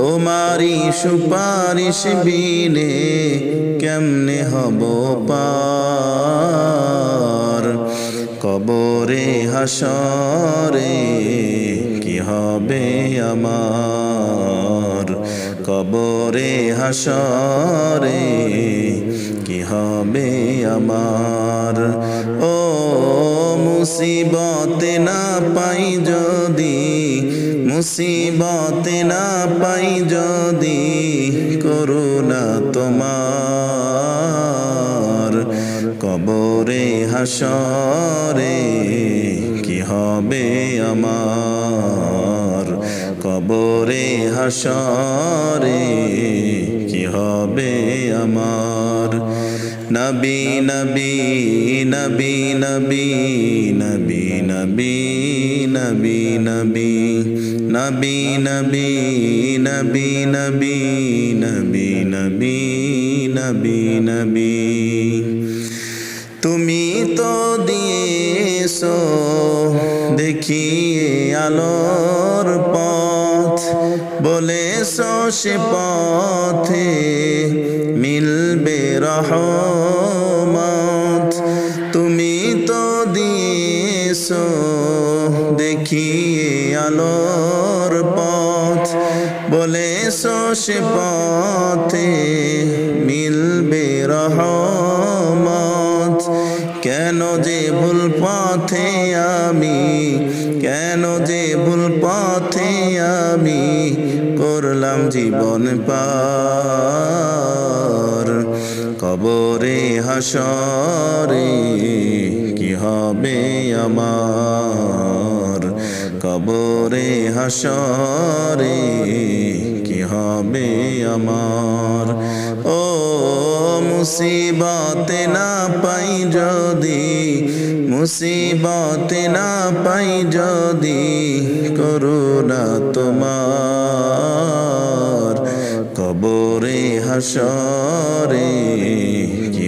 তোমারি সুপারিশ বিনে কেমনে হব পার? কবরে হাসরে কি হবে আমার? কবরে হাসরে কি হবে আমার? ও মুসিবতে না পাই যদি মুসিবতে না পাই যদি করুণা তোমার। কবরে হাসরে কি হবে আমার? কবরে হাসরে কি হবে আমার? নবী নবী নবী নবী নবী নবী নবী নবী নবী নবী নবী নবী নবী নবী নবী নবী তুমি তো দিয়েছ দেখিয়ে আলোর পথ বলেছ সে পথে মিলবে রহমত তুমি তো দিয়েছ দেখিয়ে আলোর পথ। বলেছ, সে পথে মিলবে রহমত। কেন যে ভুল পথে আমি, কেন যে ভুল পথে আমি করলাম জীবন পার কবরে হাসরে কি হবে আমার? কবরে হাসরে কি হবে আমার? ও মুসিবতে না পাই যদি, মুসিবতে না পাই যদি, করুণা তোমার। কবরে হাসরে